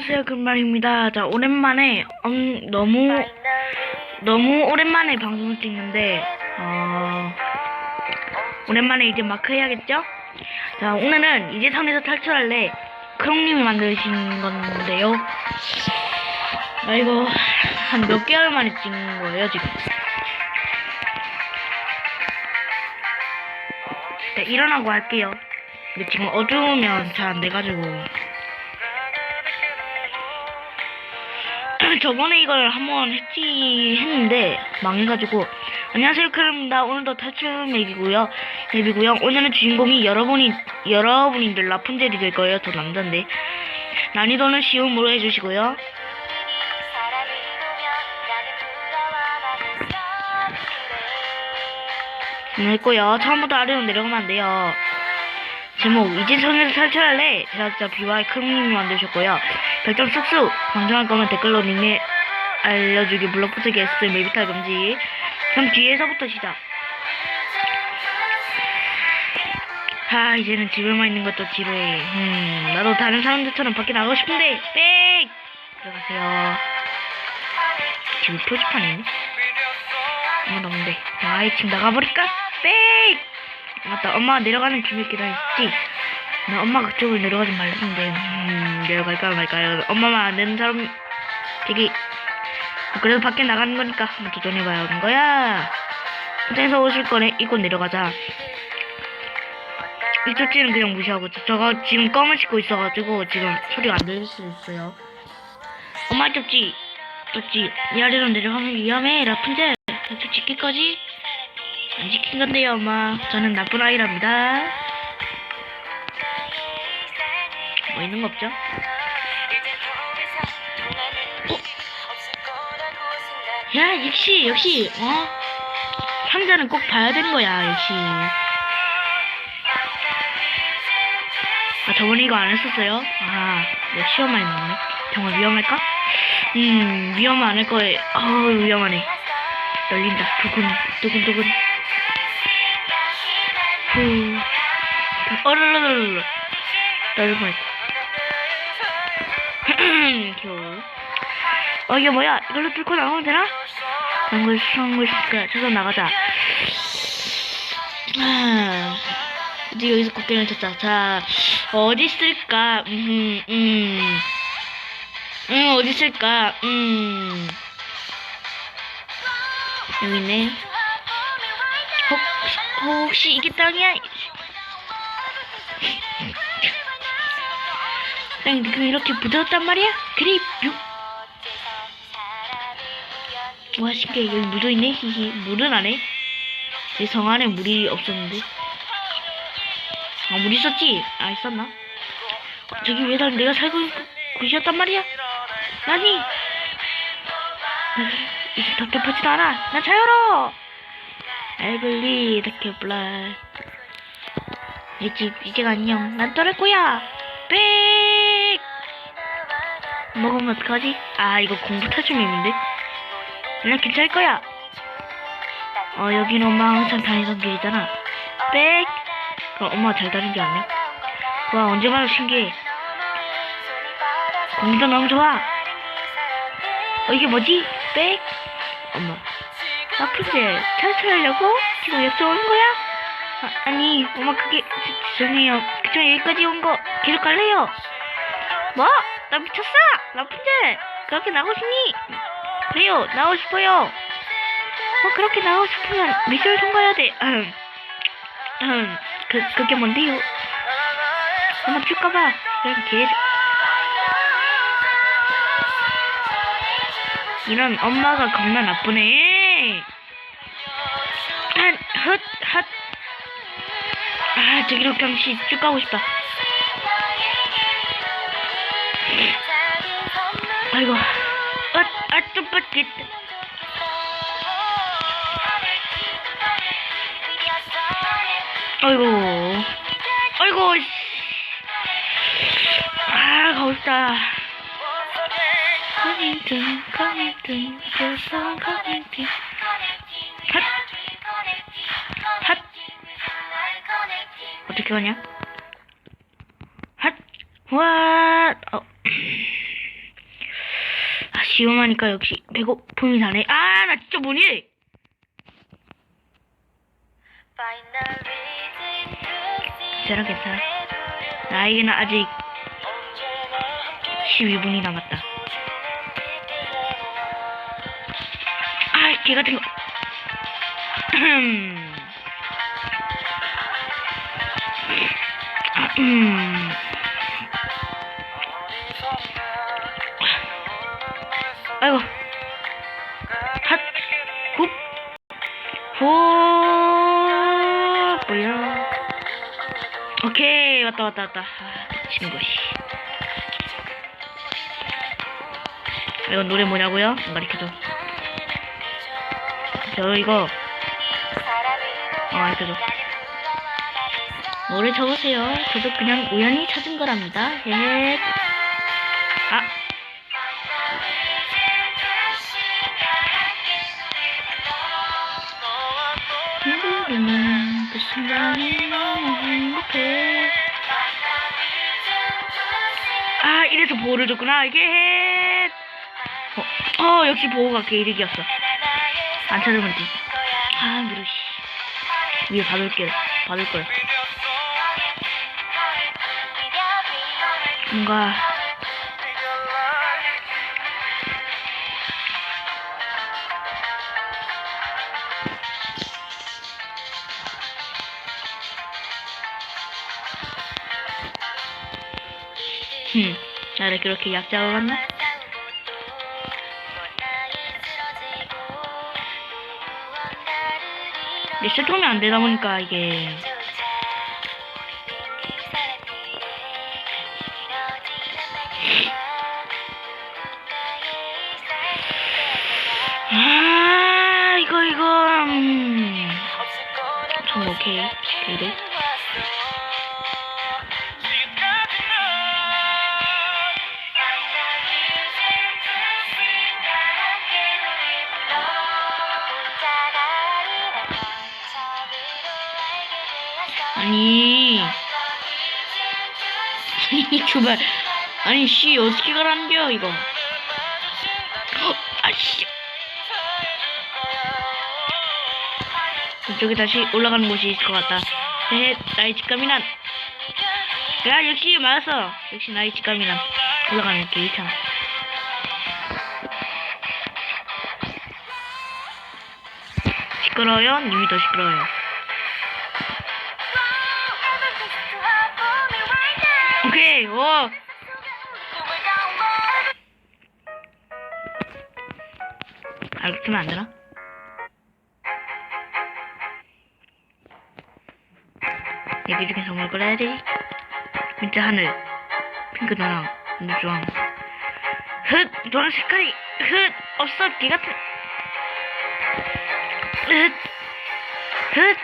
안녕하세요 금말입니다. 자 오랜만에 음, 너무 너무 오랜만에 방송을 찍는데 어 오랜만에 이제 마크 해야겠죠? 자 오늘은 이제 섬에서 탈출할래 크롱님이 만드신 건데요. 나 이거 한 몇 개월 만에 찍는 거예요 지금. 네, 일어나고 할게요. 근데 지금 어두우면 잘 안 돼가지고. 저번에 이걸 한번 했지 했는데 망해가지고. 안녕하세요 크림입니다. 오늘도 탈출 맵이고요. 맵이고요. 오늘은 주인공이 여러분이 여러분인들 라푼젤이 될 거예요. 저 남자인데. 난이도는 쉬움으로 해주시고요. 네, 했고요. 처음부터 아래로 내려가면 안 돼요. 제목 이제 성에서 탈출할래? 제작자 비와의 크롱님이 만드셨고요 별점 쑥쑥 방송할 거면 댓글로 닉네임 알려주기 부수기 S 메비탈 금지. 그럼 뒤에서부터 시작. 아 이제는 집에만 있는 것도 지루해. 음 나도 다른 사람들처럼 밖에 나가고 싶은데. 빽! 들어가세요. 집이 표지판이 있네? 아무도 없는데? 아이 지금 나가버릴까? 빽! 맞다 엄마가 내려가는 길을 기다렸지 나 엄마가 그쪽으로 내려가지 말랬는데 음 내려갈까 말까요? 엄마만 안 되는 사람 되게 그래도 밖에 나가는 거니까 한번 도전해봐야 하는 거야. 호텔에서 오실 거네 이곳 내려가자. 이쪽지는 그냥 무시하고 저- 저거 지금 껌을 씻고 있어가지고 지금 소리가 안 들릴 수 있어요. 엄마 쪽지. 쪽지. 이 아래로 내려가면 위험해. 라푼젤 저쪽 지킬 거지? 안 지킨 건데요 엄마. 저는 나쁜 아이랍니다 뭐 있는 거 없죠? 야 역시 역시 어? 상자는 꼭 봐야 되는 거야 역시. 아 저번에 이거 안 했었어요? 아 내가 시험만 했네. 정말 위험할까? 음 위험 안 할 거에 어우 위험하네. 열린다. 두근 두근 두근. 후. 어르르르르 떨뻔했다 겨우 어 이게 뭐야? 이걸로 뚫고 나가면 되나? 한글 한글 그 저서 나가자. 아, 이제 여기서 곡괭이를 쳤자. 자 어디 있을까? 음, 음. 음 어디 있을까? 음. 여기 있네. 혹, 혹시 이게 땅이야? 땅이 그럼 이렇게 부드럽단 말이야? 그래 뿅 와 신기해 여기 묻어있네? 히히 물은 안해. 내성 안에 물이 없었는데. 아 물 있었지? 아 있었나? 저기 왜날 내가 살고 있는 곳이었단 말이야? 아니? 이제 답답하지도 않아. 난 자유로워 believe the blood 이제 이제가 안녕. 난 떠날 거야 빽 먹으면 어떡하지? 아 이거 공부 탈출 맵인데 난 괜찮을 거야 어 여기는 엄마가 항상 다니던 길이잖아 빽 그럼 엄마가 잘 다닌 게 아니야? 와 언제 봐도 신기해 공기도 너무 좋아 어 이게 뭐지? 빽 엄마 아프지? 탈출하려고? 지금 약속 오는 거야? 아, 아니 엄마 그게 지- 죄송해요. 그저 여기까지 온 거 계속 갈래요? 뭐? 나 미쳤어? 라푼젤 그렇게 나고 싶니? 그래요 나오고 싶어요. 어 그렇게 나오고 싶으면 미션을 통과해야 돼. 그, 그게 뭔데요? 엄마 줄까봐. 그냥 개 이런 엄마가 겁나 나쁘네. 한, 헛, 헛. 아, 저기로 경시 쭉 가고 싶다. 아이고. 아, 아, 좀 뻗겠다. 아이고. 아이고, 씨. 아, 가고 싶다. 커밍튼, 커밍튼, 벌써 커밍튼. 어떻게 하냐? 핫! 와! 어. 지금 하니까 역시 배고픔이 나네. 아, 나 진짜 뭐니? 괜찮아, 괜찮아. 나에게는 아직 12분이 남았다. 아, 개 같은 거. 음. 음. 아이고. 핫, 굽, 호, 뭐야. 오케이, 왔다, 왔다, 왔다. 아, 미친 것이. 이거 노래 뭐냐고요? 안 가르쳐줘. 저 이거, 어, 알려줘. 노래 적으세요. 저도 그냥 우연히 찾은 거랍니다. 헤헤. 아, 모르는 그 순간이 너무 행복해. 아, 이래서 보호를 줬구나. 이게. 어, 어 역시 보호가 개이득이었어. 안 찾으면 돼. 아, 미루, 씨. 위에 받을게. 받을 걸. 뭔가. 흠, 나를 그렇게 약자로 봤나? 이게 세통이 안 되다 보니까 이게 아 이거 이거 음. 좀 오케이. 그래 아니. 아니 제발 아니 씨 어떻게 가라앉겨 이거? 어, 아씨. 이쪽에 다시 올라가는 곳이 있을 것 같다. 헤헤 나의 직감이란. 야 역시 맞았어. 역시 나의 직감이란. 올라가는 게 있잖아 시끄러워요? 님이 더 시끄러워요. 오케이 오 알겠으면 안 되나? 여기 중에서 뭘 골라야 돼? 민트 하늘, 핑크 노랑, 민트 주황. 흑! 노란 색깔이! 흑! 없어! 개 같은! 흑! 흑!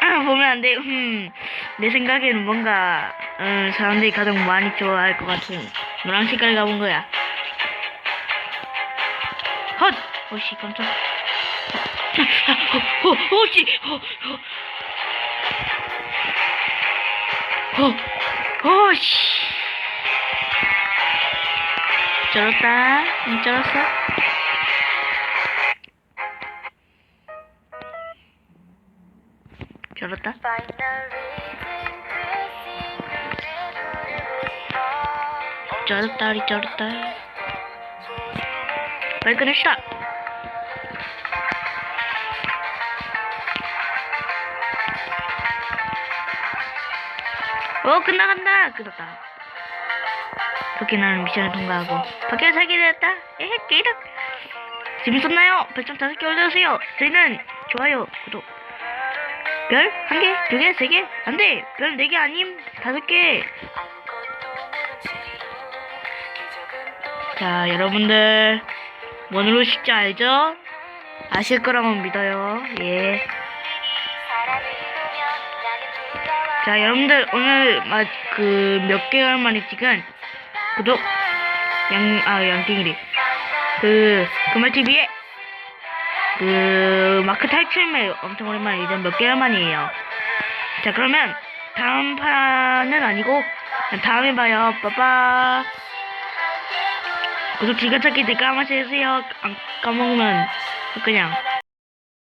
아, 보면 안 돼. 음, 내 생각에는 뭔가, 음, 사람들이 가장 많이 좋아할 것 같은 노란 색깔 가본 거야. 헛! 오씨, 깜짝. 어, 어, 오씨! 어, 어, 오씨! 쩔었다. 응, 쩔었어? 쩔었다? 쩔었다. 빨리 끝냅시다. 어, 끝나 간다. 끝났다. 그렇게 나는 미션을 통과하고 밖에 살게 되었다. 에헤, 깨이득. 재밌었나요? 별점 다섯 개 올려주세요. 저희는 좋아요, 구독. 별? 한 개? 두 개? 세 개? 안 돼! 별 네 개 아님? 다섯 개! 자, 여러분들, 뭐 누르실지 알죠? 아실 거라고 믿어요. 예. 자, 여러분들, 오늘, 막, 그, 몇 개월 만에 찍은 구독, 양, 아, 양띵이리. 그, 금알TV에, 그, 마크 탈출매 엄청 오랜만에 이제 몇 개월 만이에요. 자, 그러면, 다음 판은 아니고, 다음에 봐요. 빠빠. 구독 즐겨찾기 한 번씩 해주세요. 안 까먹으면 그냥